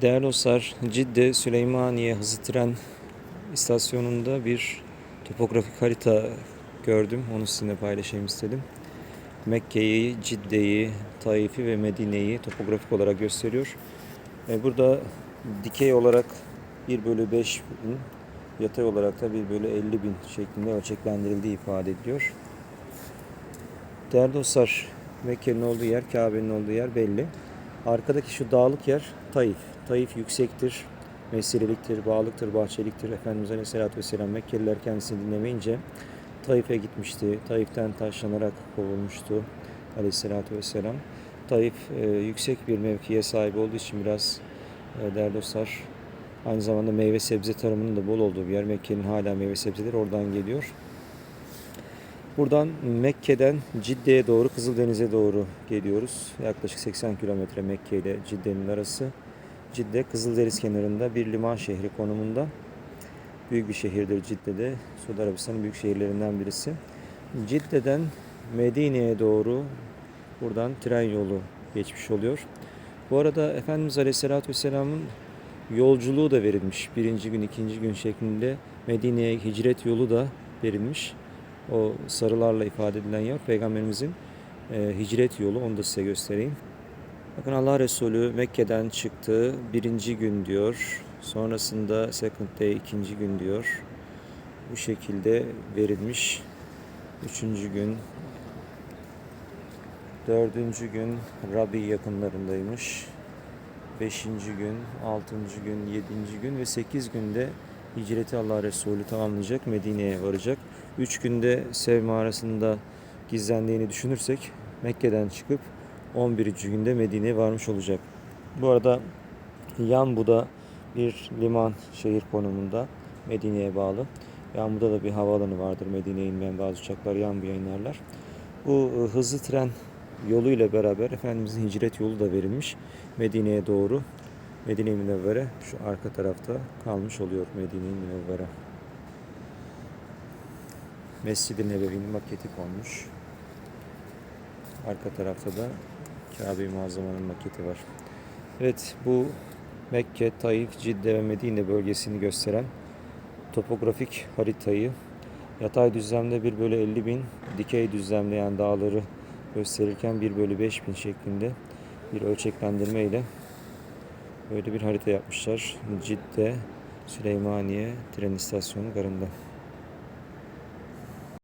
Değerli dostlar, Cidde Süleymaniye hızlı tren istasyonunda bir topografik harita gördüm. Onu sizinle paylaşayım istedim. Mekke'yi, Cidde'yi, Taif'i ve Medine'yi topografik olarak gösteriyor. E, burada dikey olarak 1 bölü 5 bin, yatay olarak da 1 bölü 50 bin şeklinde ölçeklendirildiği ifade ediliyor. Değerli dostlar, Mekke'nin olduğu yer, Kabe'nin olduğu yer belli. Arkadaki şu dağlık yer Taif. Taif yüksektir, mescideliktir, bağlıktır, bahçeliktir. Efendimiz Aleyhisselatü Vesselam Mekkeliler kendisini dinlemeyince Taif'e gitmişti. Taif'ten taşlanarak kovulmuştu Aleyhisselatü Vesselam. Taif e, yüksek bir mevkiye sahip olduğu için biraz e, değerli dostlar aynı zamanda meyve sebze tarımının da bol olduğu bir yer. Mekke'nin hala meyve sebzeleri oradan geliyor. Buradan Mekke'den Cidde'ye doğru, Kızıldeniz'e doğru geliyoruz. Yaklaşık 80 kilometre Mekke ile Cidde'nin arası. Cidde, Kızıldeniz kenarında bir liman şehri konumunda. Büyük bir şehirdir Cidde'de. Suudi Arabistan'ın büyük şehirlerinden birisi. Cidde'den Medine'ye doğru buradan tren yolu geçmiş oluyor. Bu arada Efendimiz Aleyhisselatü Vesselam'ın yolculuğu da verilmiş. Birinci gün, ikinci gün şeklinde Medine'ye hicret yolu da verilmiş o sarılarla ifade edilen yer peygamberimizin e, hicret yolu onu da size göstereyim. Bakın Allah Resulü Mekke'den çıktı birinci gün diyor. Sonrasında second day ikinci gün diyor. Bu şekilde verilmiş. Üçüncü gün, dördüncü gün Rabi yakınlarındaymış. Beşinci gün, altıncı gün, yedinci gün ve sekiz günde hicreti Allah Resulü tamamlayacak, Medine'ye varacak. Üç günde Sev mağarasında gizlendiğini düşünürsek Mekke'den çıkıp 11. günde Medine'ye varmış olacak. Bu arada Yanbu'da bir liman şehir konumunda Medine'ye bağlı. Yanbu'da da bir havaalanı vardır. Medine'ye inmeyen bazı uçaklar Yanbu'ya inerler. Bu e, hızlı tren yolu ile beraber Efendimizin hicret yolu da verilmiş. Medine'ye doğru. Medine-i Münevvere şu arka tarafta kalmış oluyor Medine-i Münevvere. Mescid-i Nebevi'nin maketi konmuş. Arka tarafta da Kabe-i Muazzama'nın maketi var. Evet bu Mekke, Taif, Cidde ve Medine bölgesini gösteren topografik haritayı yatay düzlemde 1 bölü 50 bin, dikey düzlemde yani dağları gösterirken 1 bölü 5 bin şeklinde bir ölçeklendirme ile böyle bir harita yapmışlar. Cidde, Süleymaniye tren istasyonu garında.